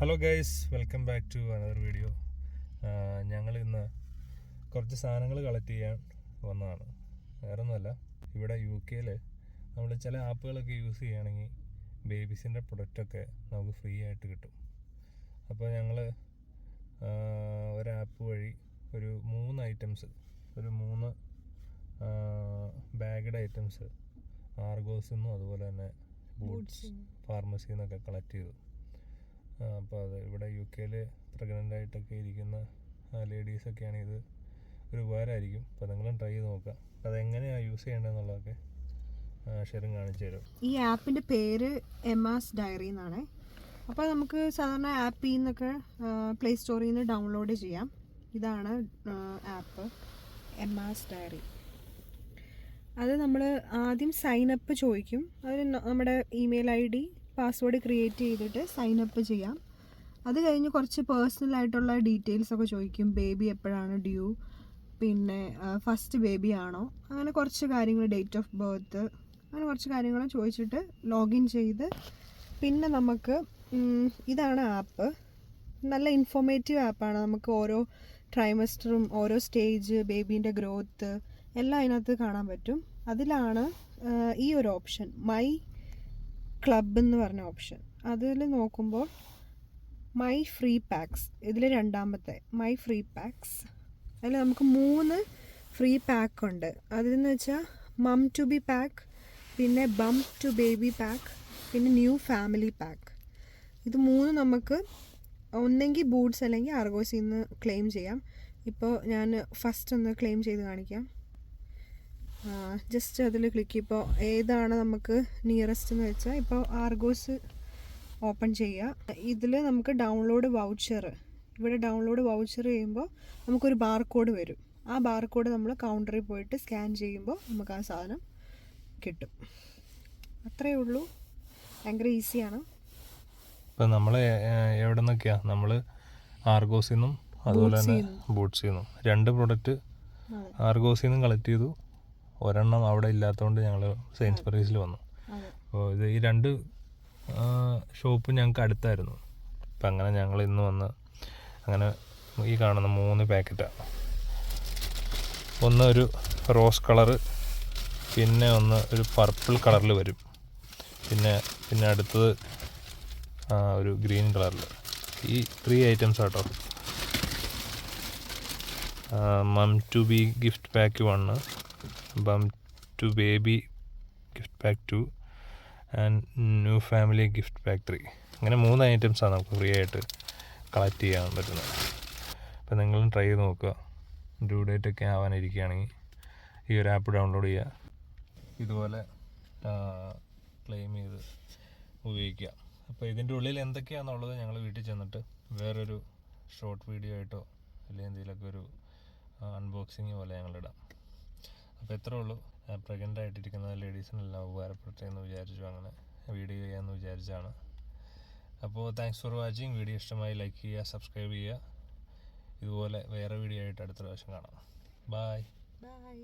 Hello guys welcome back to another video ഞങ്ങൾ ഇന്ന് കുറച്ച് സാധനങ്ങൾ കളക്ട് ചെയ്യാൻ വന്നതാണ്. വേറെ ഒന്നുമല്ല ഇവിടെ യു കെയിൽ നമ്മൾ ചില ആപ്പുകളൊക്കെ യൂസ് ചെയ്യുകയാണെങ്കിൽ ബേബീസിന്റെ പ്രൊഡക്റ്റൊക്കെ നമുക്ക് ഫ്രീ ആയിട്ട് കിട്ടും. അപ്പോൾ ഞങ്ങൾ ഒരാപ്പ് വഴി ഒരു മൂന്ന് ഐറ്റംസ് ഒരു മൂന്ന് ബാഗഡ് ഐറ്റംസ് ആർഗോസിൽ നിന്നും അതുപോലെ തന്നെ ബൂട്ട്സ് ഫാർമസിന്നൊക്കെ നിന്നൊക്കെ കളക്ട് ചെയ്തു. അപ്പോൾ അത് ഇവിടെ യു കെയിൽ പ്രഗ്നന്റ് ആയിട്ടൊക്കെ ഇരിക്കുന്ന ലേഡീസൊക്കെയാണ് ഇത് ഒരു ഉപകാരമായിരിക്കും. അപ്പോൾ നിങ്ങളും ട്രൈ ചെയ്ത് നോക്കുക അപ്പോൾ അതെങ്ങനെയാണ് യൂസ് ചെയ്യേണ്ടതെന്നുള്ളതൊക്കെ ഷെയറും കാണിച്ചു തരും. ഈ ആപ്പിന്റെ പേര് എം എമാസ് ഡയറി എന്നാണ്. അപ്പോൾ നമുക്ക് സാധാരണ ആപ്പിൽ നിന്നൊക്കെ പ്ലേ സ്റ്റോറിൽ നിന്ന് ഡൗൺലോഡ് ചെയ്യാം. ഇതാണ് ആപ്പ് എം എമാസ് ഡയറി. അത് നമ്മൾ ആദ്യം സൈൻ അപ്പ് ചോദിക്കും. അതിന് നമ്മുടെ email I D password create ചെയ്തിട്ട് സൈൻ അപ്പ് ചെയ്യാം. അത് കഴിഞ്ഞ് കുറച്ച് പേഴ്സണൽ ആയിട്ടുള്ള ഡീറ്റെയിൽസ് ഒക്കെ ചോദിക്കും. ബേബി എപ്പോഴാണ് ഡ്യൂ പിന്നെ ഫസ്റ്റ് ബേബി ആണോ? അങ്ങനെ കുറച്ച് കാര്യങ്ങൾ ഡേറ്റ് ഓഫ് ബർത്ത് അങ്ങനെ കുറച്ച് കാര്യങ്ങൾ ചോദിച്ചിട്ട് ലോഗിൻ ചെയ്ത് പിന്നെ നമുക്ക് ഇതാണ് ആപ്പ് നല്ല ഇൻഫോർമേറ്റീവ് ആപ്പാണ് നമുക്ക് ഓരോ ട്രൈമസ്റ്ററും ഓരോ സ്റ്റേജ് ബേബീന്റെ ഗ്രോത്ത് എല്ലാം അതിനകത്ത് കാണാൻ പറ്റും. അതിലാണ് ഈ ഒരു ഓപ്ഷൻ മൈ ക്ലബ് എന്ന് പറഞ്ഞ ഓപ്ഷൻ അതിൽ നോക്കുമ്പോൾ മൈ ഫ്രീ പാക്സ് ഇതിൽ രണ്ടാമത്തെ മൈ ഫ്രീ പാക്സ് അതിൽ നമുക്ക് മൂന്ന് ഫ്രീ പാക്ക് ഉണ്ട്. അതെന്ന് വെച്ചാൽ മം ടു ബി പാക്ക് പിന്നെ ബം ടു ബേബി പാക്ക് പിന്നെ ന്യൂ ഫാമിലി പാക്ക് ഇത് മൂന്ന് നമുക്ക് ഒന്നെങ്കിൽ ബൂട്ട്സ് അല്ലെങ്കിൽ ആർഗോസിൽ ക്ലെയിം ചെയ്യാം. ഇപ്പോൾ ഞാൻ ഫസ്റ്റ് ഒന്ന് ക്ലെയിം ചെയ്ത് കാണിക്കാം. ജസ്റ്റ് അതിൽ ക്ലിക്ക് ഇപ്പോൾ ഏതാണ് നമുക്ക് നിയറസ്റ്റ് എന്ന് വെച്ചാൽ ഇപ്പോൾ ആർഗോസ് ഓപ്പൺ ചെയ്യുക ഇതിൽ നമുക്ക് ഡൗൺലോഡ് വൗച്ചർ ഇവിടെ ഡൗൺലോഡ് വൗച്ചർ ചെയ്യുമ്പോൾ നമുക്കൊരു ബാർ കോഡ് വരും. ആ ബാർകോഡ് നമ്മൾ കൗണ്ടറിൽ പോയിട്ട് സ്കാൻ ചെയ്യുമ്പോൾ നമുക്ക് ആ സാധനം കിട്ടും. അത്രയേ ഉള്ളൂ. ഭയങ്കര ഈസിയാണ് ഇപ്പം നമ്മൾ എവിടെ നിന്നൊക്കെയാണ് നമ്മൾ ആർഗോസിൽ നിന്നും അതുപോലെ തന്നെ ബൂട്ട്സിൽ നിന്നും രണ്ട് പ്രൊഡക്റ്റ് ആർഗോസിൽ നിന്നും കളക്ട് ചെയ്തു. ഒരെണ്ണം അവിടെ ഇല്ലാത്തതുകൊണ്ട് ഞങ്ങൾ സെയിൻസ് സെയിൻസ്ബറീസിൽ വന്നു. അപ്പോൾ ഇത് ഈ രണ്ട് ഷോപ്പ് ഞങ്ങൾക്ക് അടുത്തായിരുന്നു. അപ്പം അങ്ങനെ ഞങ്ങൾ ഇന്ന് വന്ന് അങ്ങനെ ഈ കാണുന്ന മൂന്ന് പാക്കറ്റാണ് ഒന്ന് ഒരു റോസ് കളറ് പിന്നെ ഒന്ന് ഒരു പർപ്പിൾ കളറിൽ വരും. പിന്നെ പിന്നെ അടുത്തത് ഒരു ഗ്രീൻ കളറിൽ ഈ ത്രീ ഐറ്റംസ് ആട്ടോ. Mum to be gift pack one bump to baby gift pack two and new family gift pack three അങ്ങനെ മൂന്ന് ഐറ്റംസാണ് നമുക്ക് ഫ്രീ ആയിട്ട് കളക്ട് ചെയ്യാൻ പറ്റുന്നത്. അപ്പോൾ നിങ്ങളും ട്രൈ ചെയ്ത് നോക്കുക. ഡ്യൂ ഡേറ്റ് ഒക്കെ ആവാനിരിക്കുകയാണെങ്കിൽ ഈ ഒരു ആപ്പ് ഡൗൺലോഡ് ചെയ്യുക. ഇതുപോലെ ക്ലെയിം ചെയ്ത് ഉപയോഗിക്കുക. അപ്പോൾ ഇതിന്റെ ഉള്ളിൽ എന്തൊക്കെയാണെന്നുള്ളത് ഞങ്ങൾ വീട്ടിൽ ചെന്നിട്ട് വേറൊരു ഷോർട്ട് വീഡിയോ ആയിട്ടോ അല്ലെങ്കിൽ എന്തെങ്കിലുമൊക്കെ ഒരു അൺബോക്സിങ് പോലെ ഞങ്ങളിടാം അപ്പോൾ എത്രേ ഉള്ളൂ. പ്രഗ്നന്റ് ആയിട്ടിരിക്കുന്ന ലേഡീസിനെല്ലാം ഉപകാരപ്പെട്ടെ വിചാരിച്ചു. അങ്ങനെ വീഡിയോ ചെയ്യാമെന്ന് വിചാരിച്ചാണ് അപ്പോൾ താങ്ക്സ് ഫോർ വാച്ചിങ് വീഡിയോ ഇഷ്ടമായി ലൈക്ക് ചെയ്യുക സബ്സ്ക്രൈബ് ചെയ്യുക. ഇതുപോലെ വേറെ വീഡിയോ ആയിട്ട് അടുത്ത പ്രാവശ്യം കാണാം. Bye bye